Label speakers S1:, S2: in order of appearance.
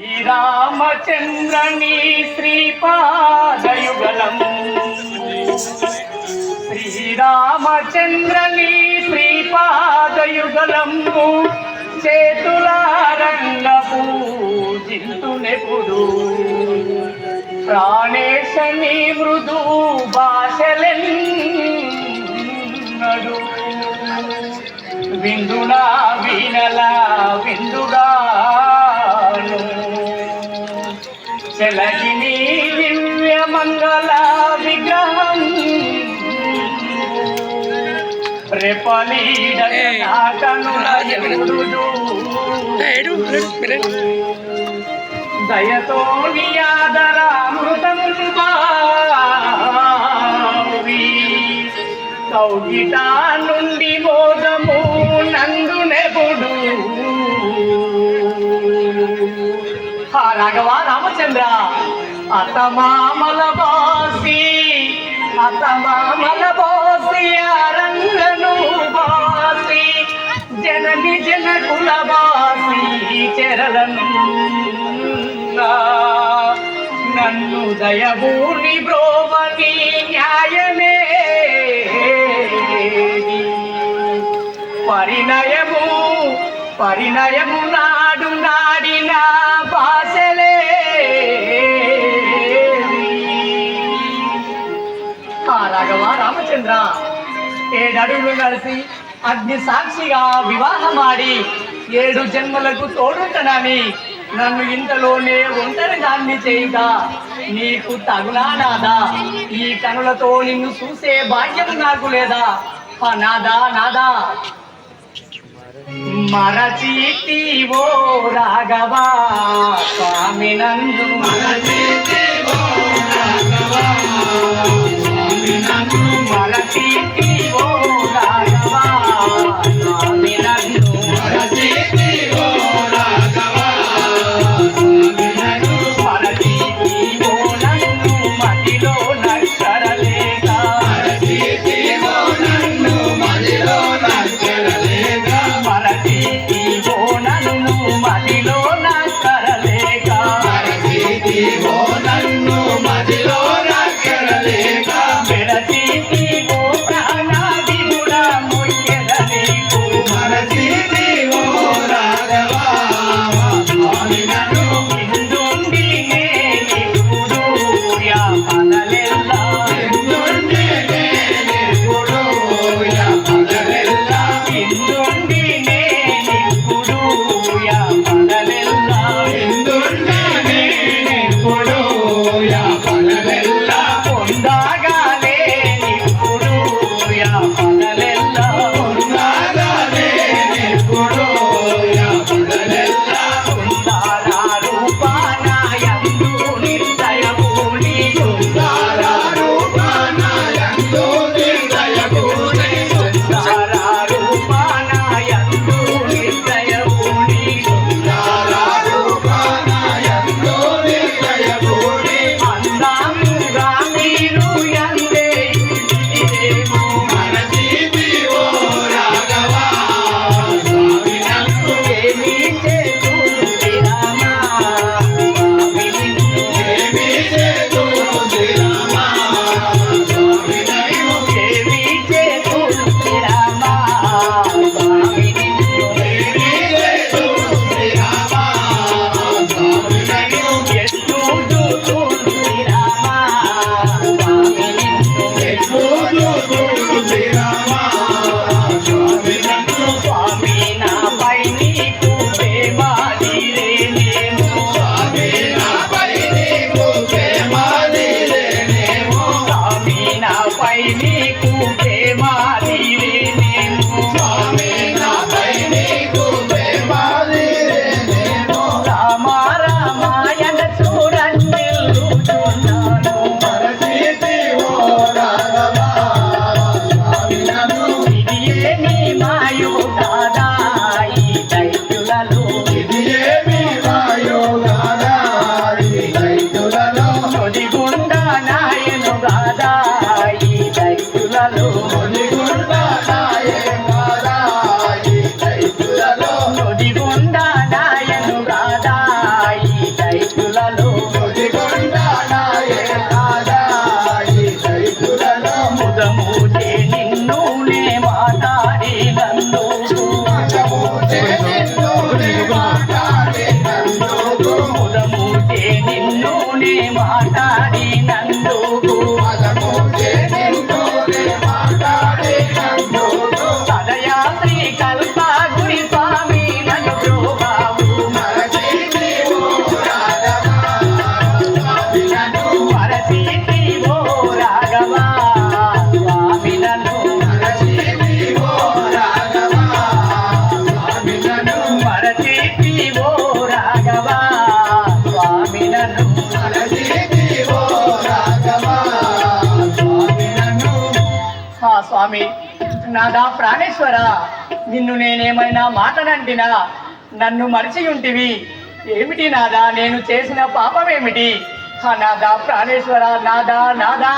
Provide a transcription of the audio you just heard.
S1: రామచంద్రని శ్రీపాదయుగలం. శ్రీరామచంద్రని శ్రీపాదయుగలము చేతులారంగ పూజింతునెప్పుడు. ప్రాణేశని మృదు భాషలెన్నడు. విందునా వినలా విందుగా మంగళ విగ్రహం. రెపలీడ దయతో నియాదరామృతం కౌగిట నుండి మోదము నందునెబుడు హా రాఘవ రామచంద్ర. అతమామల బాసి అతమామల బాసి అరంగను బాసి జనని జనకుల బాసి చెరలను నన్ను దయభూని బ్రోవని న్యాయమే పరిణయము పరిణయము నాడు నాడిన భాషలే ఏడడుగులు కలిసి అగ్ని సాక్షిగా వివాహమాడి ఏడు జన్మలకు తోడుంటనని నన్ను ఇంతలోనే ఒంటరి దాన్ని చేయగా నీకు తగునా నాదా? ఈ కనులతో నిన్ను చూసే భాగ్యం నాకు లేదా? ఆ నాదా నాదా. నందు మరచీతివో రాఘవా స్వామి నందు మరచి નારાયણ
S2: દાદા
S1: స్వామి. నాదా ప్రాణేశ్వర నిన్ను నేనేమైనా మాటనంటినా నన్ను మరిచి ఉంటివి ఏమిటి నాదా నేను చేసిన పాపం ఏమిటి నాదా ప్రాణేశ్వర నాదా నాదా.